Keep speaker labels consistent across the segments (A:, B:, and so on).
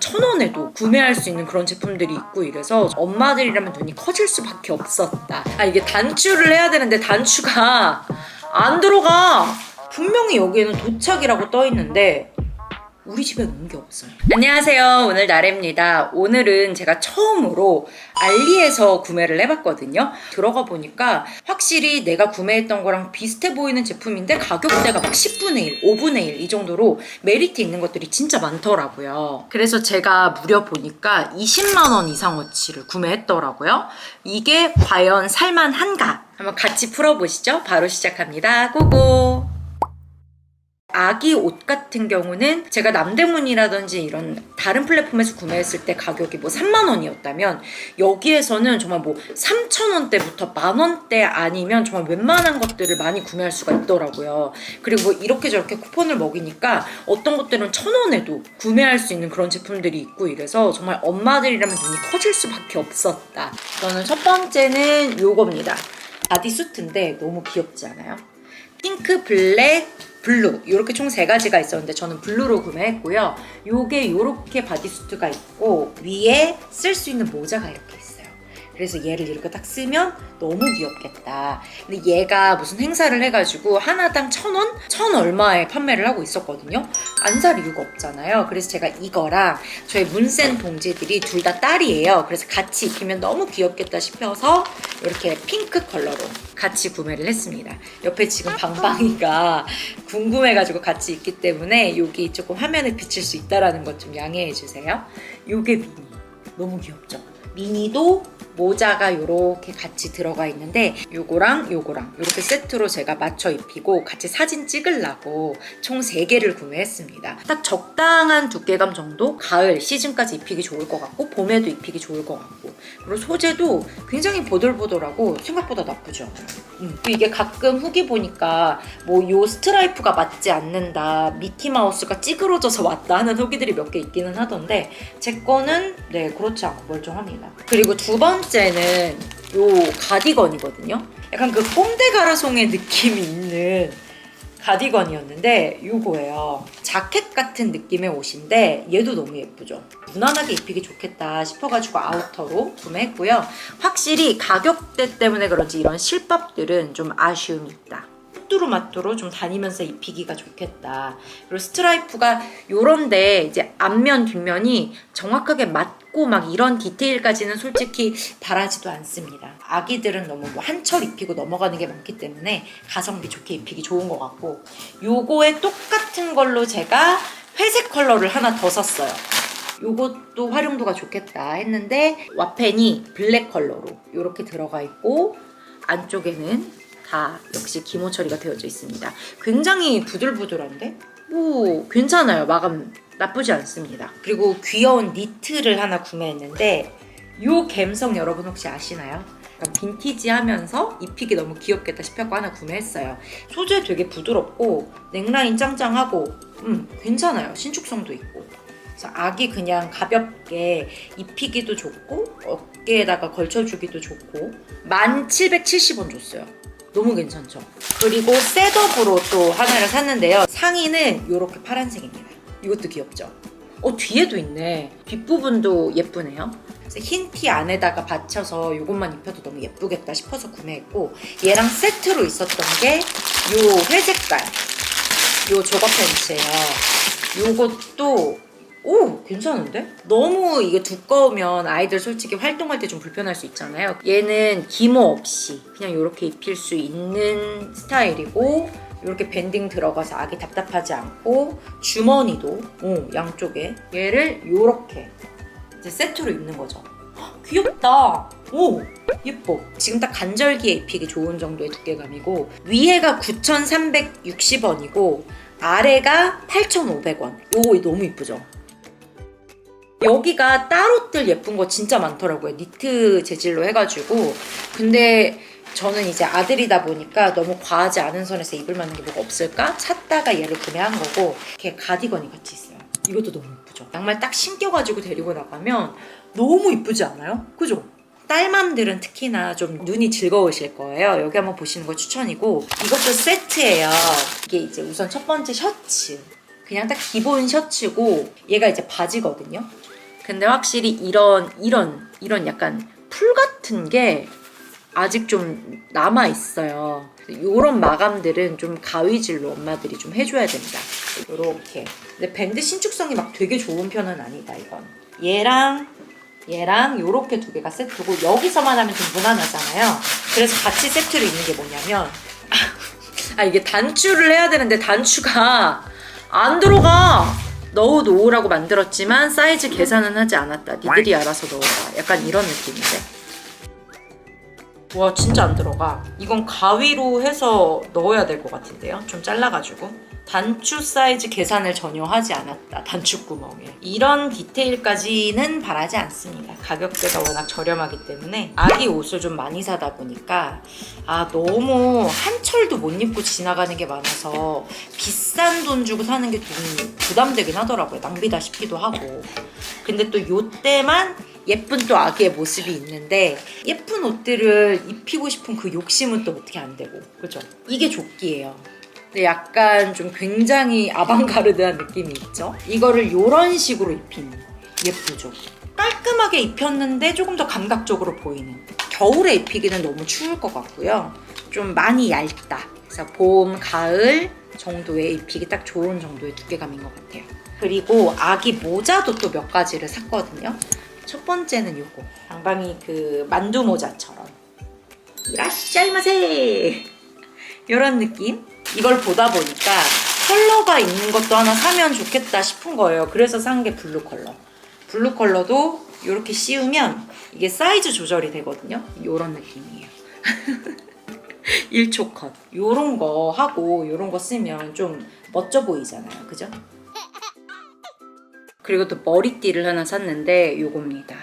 A: 천 원에도 구매할 수 있는 그런 제품들이 있고 이래서 엄마들이라면 눈이 커질 수밖에 없었다. 아 이게 단추를 해야 되는데 단추가 안 들어가. 분명히 여기에는 도착이라고 떠 있는데 우리 집에 놓은 게 없어요. 안녕하세요. 오늘 나래입니다. 오늘은 제가 처음으로 알리에서 구매를 해봤거든요. 들어가 보니까 확실히 내가 구매했던 거랑 비슷해 보이는 제품인데 가격대가 막 10분의 1, 5분의 1 이 정도로 메리트 있는 것들이 진짜 많더라고요. 그래서 제가 무려 보니까 20만원 이상어치를 구매했더라고요. 이게 과연 살만한가? 한번 같이 풀어보시죠. 바로 시작합니다. 고고! 아기 옷 같은 경우는 제가 남대문이라든지 이런 다른 플랫폼에서 구매했을 때 가격이 뭐 3만 원이었다면 여기에서는 정말 뭐 3천 원대부터 만 원대 아니면 정말 웬만한 것들을 많이 구매할 수가 있더라고요. 그리고 뭐 이렇게 저렇게 쿠폰을 먹이니까 어떤 것들은 천 원에도 구매할 수 있는 그런 제품들이 있고 이래서 정말 엄마들이라면 눈이 커질 수밖에 없었다. 저는 첫 번째는 요겁니다. 바디수트인데 너무 귀엽지 않아요? 핑크, 블랙, 블루 이렇게 총 세 가지가 있었는데 저는 블루로 구매했고요. 요게 이렇게 바디수트가 있고 위에 쓸 수 있는 모자가 이렇게 있어요. 그래서 얘를 이렇게 딱 쓰면 너무 귀엽겠다. 근데 얘가 무슨 행사를 해가지고 하나당 천 원? 천 얼마에 판매를 하고 있었거든요. 안 살 이유가 없잖아요. 그래서 제가 이거랑 저희 문센 동지들이 둘 다 딸이에요. 그래서 같이 입히면 너무 귀엽겠다 싶어서 이렇게 핑크 컬러로 같이 구매를 했습니다. 옆에 지금 방방이가 궁금해가지고 같이 있기 때문에 여기 조금 화면에 비칠 수 있다라는 것 좀 양해해 주세요. 요게 미니. 너무 귀엽죠? 미니도 모자가 이렇게 같이 들어가 있는데 요거랑 요거랑 이렇게 세트로 제가 맞춰 입히고 같이 사진 찍으려고 총 3개를 구매했습니다. 딱 적당한 두께감 정도 가을 시즌까지 입히기 좋을 것 같고 봄에도 입히기 좋을 것 같고 그리고 소재도 굉장히 보들보들하고 생각보다 나쁘죠. 음, 또 이게 가끔 후기 보니까 뭐 요 스트라이프가 맞지 않는다 미키마우스가 찌그러져서 왔다 하는 후기들이 몇 개 있기는 하던데 제 거는 네 그렇지 않고 멀쩡합니다. 그리고 두 번 째는 요 가디건이거든요. 약간 그 꼼데 가라송의 느낌이 있는 가디건이었는데 요거예요. 자켓 같은 느낌의 옷인데 얘도 너무 예쁘죠. 무난하게 입히기 좋겠다 싶어가지고 아우터로 구매했고요. 확실히 가격대 때문에 그런지 이런 실밥들은 좀 아쉬움이 있다. 뚜루마뚜루 좀 다니면서 입히기가 좋겠다. 그리고 스트라이프가 요런데 이제 앞면 뒷면이 정확하게 맞고 막 이런 디테일까지는 솔직히 바라지도 않습니다. 아기들은 너무 뭐 한철 입히고 넘어가는 게 많기 때문에 가성비 좋게 입히기 좋은 것 같고 요거에 똑같은 걸로 제가 회색 컬러를 하나 더 샀어요. 요것도 활용도가 좋겠다 했는데 와펜이 블랙 컬러로 이렇게 들어가 있고 안쪽에는 다 역시 기모 처리가 되어져 있습니다. 굉장히 부들부들한데 뭐 괜찮아요. 마감 나쁘지 않습니다. 그리고 귀여운 니트를 하나 구매했는데 요 감성 여러분 혹시 아시나요? 약간 빈티지 하면서 입히기 너무 귀엽겠다 싶어서 하나 구매했어요. 소재 되게 부드럽고 넥라인 짱짱하고 음 괜찮아요. 신축성도 있고 아기 그냥 가볍게 입히기도 좋고 어깨에다가 걸쳐주기도 좋고 1,770원 줬어요. 너무 괜찮죠? 그리고 셋업으로 또 하나를 샀는데요. 상의는 이렇게 파란색입니다. 이것도 귀엽죠? 어 뒤에도 있네. 뒷부분도 예쁘네요. 흰 티 안에다가 받쳐서 이것만 입혀도 너무 예쁘겠다 싶어서 구매했고 얘랑 세트로 있었던 게요 회색깔 요 조거 팬츠예요. 요것도 오 괜찮은데? 너무 이게 두꺼우면 아이들 솔직히 활동할 때 좀 불편할 수 있잖아요. 얘는 기모 없이 그냥 이렇게 입힐 수 있는 스타일이고 이렇게 밴딩 들어가서 아기 답답하지 않고 주머니도 오, 양쪽에 얘를 이렇게 이제 세트로 입는 거죠. 헉, 귀엽다. 오 예뻐. 지금 딱 간절기에 입히기 좋은 정도의 두께감이고 위에가 9,360원이고 아래가 8,500원. 요거 너무 이쁘죠? 여기가 따로들 예쁜 거 진짜 많더라고요. 니트 재질로 해가지고. 근데 저는 이제 아들이다 보니까 너무 과하지 않은 선에서 입을 만한 게 뭐가 없을까 찾다가 얘를 구매한 거고 이렇게 가디건이 같이 있어요. 이것도 너무 이쁘죠. 양말 딱 신겨가지고 데리고 나가면 너무 이쁘지 않아요? 그죠? 딸맘들은 특히나 좀 눈이 즐거우실 거예요. 여기 한번 보시는 거 추천이고 이것도 세트예요. 이게 이제 우선 첫 번째 셔츠. 그냥 딱 기본 셔츠고 얘가 이제 바지거든요. 근데 확실히 이런 이런 이런 약간 풀 같은 게 아직 좀 남아 있어요. 이런 마감들은 좀 가위질로 엄마들이 좀 해줘야 된다. 요렇게. 근데 밴드 신축성이 막 되게 좋은 편은 아니다 이건. 얘랑 얘랑 요렇게 두 개가 세트고 여기서만 하면 좀 무난하잖아요. 그래서 같이 세트로 있는 게 뭐냐면 아 이게 단추를 해야 되는데 단추가 안 들어가. 넣어 놓으라고 만들었지만 사이즈 계산은 하지 않았다. 니들이 알아서 넣어라. 약간 이런 느낌인데. 와 진짜 안 들어가. 이건 가위로 해서 넣어야 될 것 같은데요. 좀 잘라가지고. 단추 사이즈 계산을 전혀 하지 않았다. 단추 구멍에. 이런 디테일까지는 바라지 않습니다. 가격대가 워낙 저렴하기 때문에 아기 옷을 좀 많이 사다 보니까 아 너무 한 철도 못 입고 지나가는 게 많아서 비싼 돈 주고 사는 게 좀 부담되긴 하더라고요. 낭비다 싶기도 하고. 근데 또 요때만 예쁜 또 아기의 모습이 있는데 예쁜 옷들을 입히고 싶은 그 욕심은 또 어떻게 안 되고 그죠? 이게 조끼예요. 근데 약간 좀 굉장히 아방가르드한 느낌이 있죠? 이거를 이런 식으로 입히는 예쁘죠? 깔끔하게 입혔는데 조금 더 감각적으로 보이는 겨울에 입히기는 너무 추울 것 같고요. 좀 많이 얇다. 그래서 봄, 가을 정도에 입히기 딱 좋은 정도의 두께감인 것 같아요. 그리고 아기 모자도 또 몇 가지를 샀거든요. 첫 번째는 요거. 방방이 그 만두 모자처럼. 이라시자이마세! 이런 느낌? 이걸 보다 보니까 컬러가 있는 것도 하나 사면 좋겠다 싶은 거예요. 그래서 산 게 블루 컬러. 블루 컬러도 이렇게 씌우면 이게 사이즈 조절이 되거든요. 이런 느낌이에요. 1초 컷. 요런 거 하고 요런 거 쓰면 좀 멋져 보이잖아요. 그죠? 그리고 또 머리띠를 하나 샀는데 요겁니다.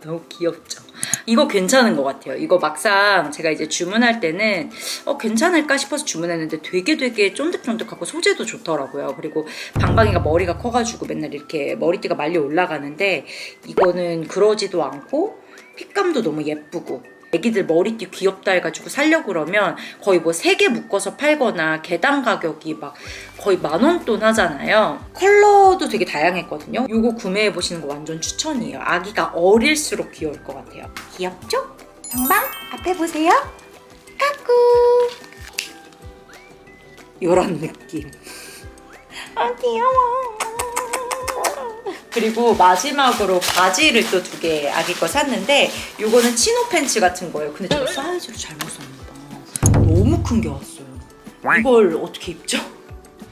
A: 너무 귀엽죠? 이거 괜찮은 것 같아요. 이거 막상 제가 이제 주문할 때는 어, 괜찮을까 싶어서 주문했는데 되게 되게 쫀득쫀득하고 소재도 좋더라고요. 그리고 방방이가 머리가 커가지고 맨날 이렇게 머리띠가 말려 올라가는데 이거는 그러지도 않고 핏감도 너무 예쁘고 애기들 머리띠 귀엽다 해가지고 살려고 그러면 거의 뭐 세 개 묶어서 팔거나 개당 가격이 막 거의 만 원돈 하잖아요. 컬러도 되게 다양했거든요. 이거 구매해 보시는 거 완전 추천이에요. 아기가 어릴수록 귀여울 것 같아요. 귀엽죠? 방방 앞에 보세요. 까꾸. 요런 느낌. 아 귀여워. 그리고 마지막으로 바지를 또 두 개 아기 거 샀는데 요거는 치노 팬츠 같은 거예요. 근데 제가 사이즈를 잘못 샀나 봐. 너무 큰 게 왔어요. 이걸 어떻게 입죠?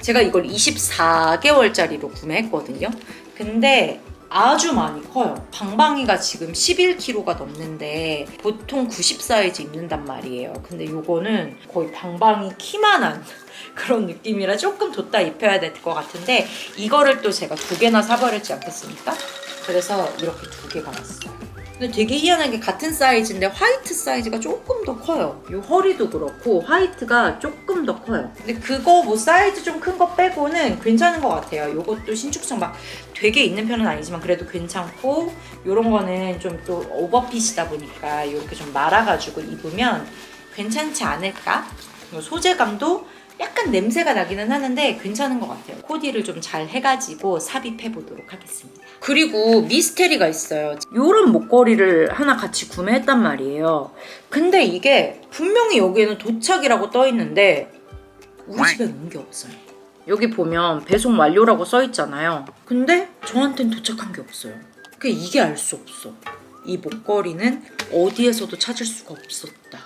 A: 제가 이걸 24개월짜리로 구매했거든요. 근데 아주 많이 커요. 방방이가 지금 11kg가 넘는데 보통 90 사이즈 입는단 말이에요. 근데 요거는 거의 방방이 키만한 그런 느낌이라 조금 뒀다 입혀야 될 것 같은데 이거를 또 제가 두 개나 사버렸지 않겠습니까? 그래서 이렇게 두 개가 왔어요. 근데 되게 희한하게 같은 사이즈인데 화이트 사이즈가 조금 더 커요. 이 허리도 그렇고 화이트가 조금 더 커요. 근데 그거 뭐 사이즈 좀 큰 거 빼고는 괜찮은 것 같아요. 이것도 신축성 막 되게 있는 편은 아니지만 그래도 괜찮고 이런 거는 좀 또 오버핏이다 보니까 이렇게 좀 말아가지고 입으면 괜찮지 않을까? 요 소재감도 약간 냄새가 나기는 하는데 괜찮은 것 같아요. 코디를 좀 잘 해가지고 삽입해 보도록 하겠습니다. 그리고 미스테리가 있어요. 이런 목걸이를 하나 같이 구매했단 말이에요. 근데 이게 분명히 여기에는 도착이라고 떠 있는데 우리 집에 온 게 없어요. 여기 보면 배송 완료라고 써 있잖아요. 근데 저한텐 도착한 게 없어요. 그 이게 알 수 없어. 이 목걸이는 어디에서도 찾을 수가 없었다.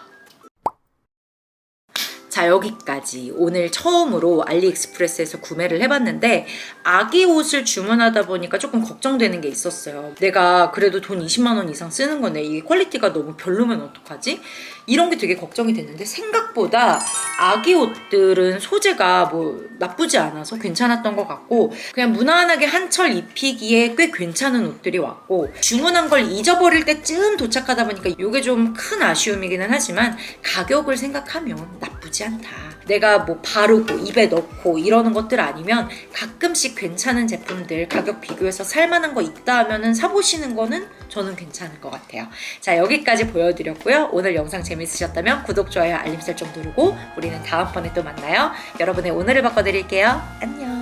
A: 자 여기까지 오늘 처음으로 알리익스프레스에서 구매를 해봤는데 아기 옷을 주문하다 보니까 조금 걱정되는 게 있었어요 내가 그래도 돈 20만 원 이상 쓰는 건데 이게 퀄리티가 너무 별로면 어떡하지? 이런 게 되게 걱정이 됐는데 생각보다 아기 옷들은 소재가 뭐 나쁘지 않아서 괜찮았던 것 같고 그냥 무난하게 한철 입히기에 꽤 괜찮은 옷들이 왔고 주문한 걸 잊어버릴 때쯤 도착하다 보니까 이게 좀 큰 아쉬움이기는 하지만 가격을 생각하면 나쁘 지 않다. 내가 뭐 바르고 입에 넣고 이러는 것들 아니면 가끔씩 괜찮은 제품들 가격 비교해서 살만한 거 있다 하면은 사보시는 거는 저는 괜찮을 것 같아요. 자 여기까지 보여드렸고요. 오늘 영상 재밌으셨다면 구독, 좋아요, 알림 설정 누르고 우리는 다음번에 또 만나요. 여러분의 오늘을 바꿔드릴게요. 안녕.